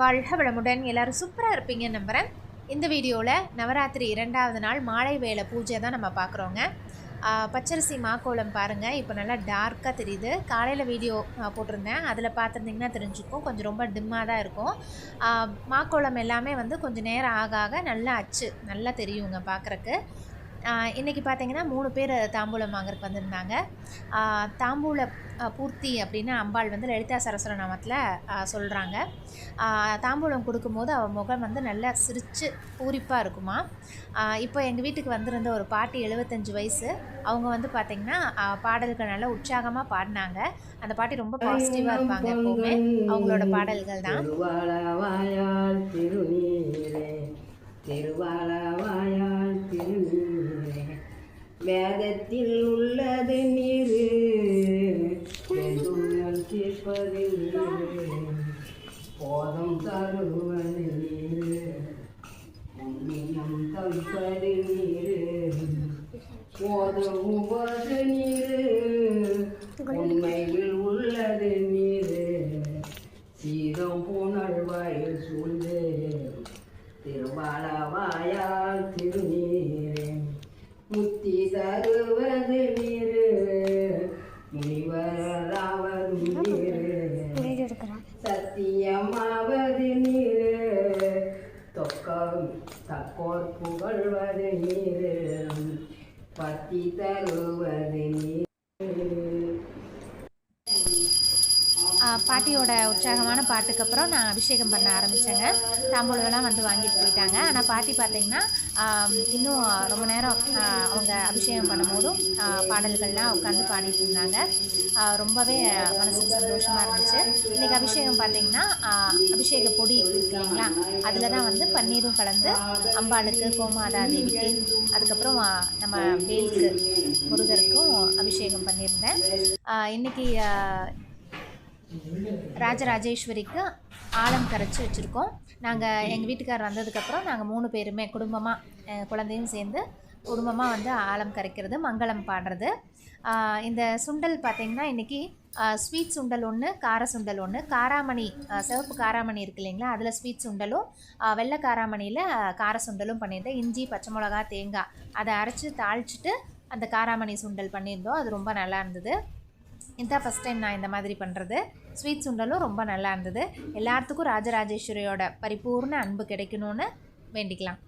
வாழ்க வளமுடன். எல்லோரும் சூப்பராக இருப்பீங்கன்னு நம்புகிறேன் இந்த வீடியோவில் நவராத்திரி இரண்டாவது நாள் மாலை வேலை பூஜை தான் நம்ம பார்க்குறோங்க பச்சரிசி மாக்கோளம் பாருங்கள் இப்போ நல்லா டார்க்காக தெரியுது. காலையில் வீடியோ போட்டிருந்தேன். அதில் பார்த்துருந்திங்கன்னா தெரிஞ்சுக்கும். கொஞ்சம் ரொம்ப டிம்மாக தான் இருக்கும். மாக்கோளம் எல்லாமே வந்து கொஞ்சம் நேரம் ஆக ஆக நல்லா அச்சு நல்லா தெரியுங்க பார்க்குறக்கு இன்றைக்கி பார்த்தீங்கன்னா மூணு பேர் தாம்பூலம் வாங்குறதுக்கு வந்திருந்தாங்க. தாம்பூல பூர்த்தி அப்படின்னு அம்பாள் வந்து லலிதா சரஸ்வர நாமத்தில் சொல்கிறாங்க தாம்பூலம் கொடுக்கும்போது அவள் முகம் வந்து நல்லா சிரித்து பூரிப்பாக இருக்குமா? இப்போ எங்கள் வீட்டுக்கு வந்திருந்த ஒரு பாட்டி எழுபத்தஞ்சு வயசு. அவங்க வந்து பார்த்திங்கன்னா பாடல்கள் நல்லா உற்சாகமாக பாடினாங்க. அந்த பாட்டி ரொம்ப பாசிட்டிவாக இருப்பாங்க எப்போவுமே. அவங்களோட பாடல்கள் தான். உள்ளது நீரு நீரு போதம் தருவது நீரு புண்ணியம் தவிப்பது நீரு போதுவது நீரு உண்மையில் உள்ளது நீரு சீதம் புனர்வாயில் சூழ்ந்து திருவாளவாயால் திருநீரே. முத்தி நீரு சத்தியமாவது நீர். தொக்கம் தக்கோர் புகழ்வது நீர். பத்தி தருவது நீர். பாட்டியோட உற்சாகமான பாட்டுக்கு அப்புறம் நான் அபிஷேகம் பண்ண ஆரம்பித்தேங்க தாம்பூலம்லாம் வந்து வாங்கிட்டு போயிட்டாங்க. ஆனால் பாட்டி பார்த்தீங்கன்னா இன்னும் ரொம்ப நேரம் அவங்க அபிஷேகம் பண்ணும்போதும் பாடல்கள்லாம் உட்காந்து பாடிட்டு இருந்தாங்க. ரொம்பவே மனசுக்கு சந்தோஷமாக இருந்துச்சு. இன்றைக்கி அபிஷேகம் பார்த்தீங்கன்னா அபிஷேக பொடி இருக்கு இல்லைங்களா? அதில் தான் வந்து பன்னீரும் கலந்து அம்பாளுக்கு கோமாதா தேவிக்கு அதுக்கப்புறம் நம்ம வேலுக்கு முருகருக்கும் அபிஷேகம் பண்ணியிருந்தேன். இன்றைக்கி இன்னைக்கு ராஜராஜேஸ்வரிக்கு ஆலம் கரைச்சி வச்சுருக்கோம். நாங்கள் எங்கள் வீட்டுக்கார் வந்ததுக்கப்புறம் நாங்கள் மூணு பேருமே குடும்பமாக குழந்தையும் சேர்ந்து குடும்பமாக வந்து ஆலம் கரைக்கிறது மங்களம் பாடுறது. இந்த சுண்டல் பார்த்திங்கன்னா இன்றைக்கி ஸ்வீட் சுண்டல் ஒன்று கார சுண்டல் ஒன்று காராமணி சிவப்பு காராமணி இருக்கு இல்லைங்களா? அதில் ஸ்வீட் சுண்டலும் வெள்ளை காராமணியில் கார சுண்டலும் பண்ணியிருந்தேன். இஞ்சி பச்சை மிளகா தேங்காய் அதை அரைச்சி தாளிச்சிட்டு அந்த காராமணி சுண்டல் பண்ணியிருந்தோம். அது ரொம்ப நல்லா இருந்தது. இதான் ஃபஸ்ட் டைம் நான் இந்த மாதிரி பண்ணுறது ஸ்வீட் சுண்டலும் ரொம்ப நல்லா இருந்தது. எல்லாத்துக்கும் ராஜராஜேஸ்வரியோட பரிபூர்ண அன்பு கிடைக்கணும்னு வேண்டிக்கலாம்.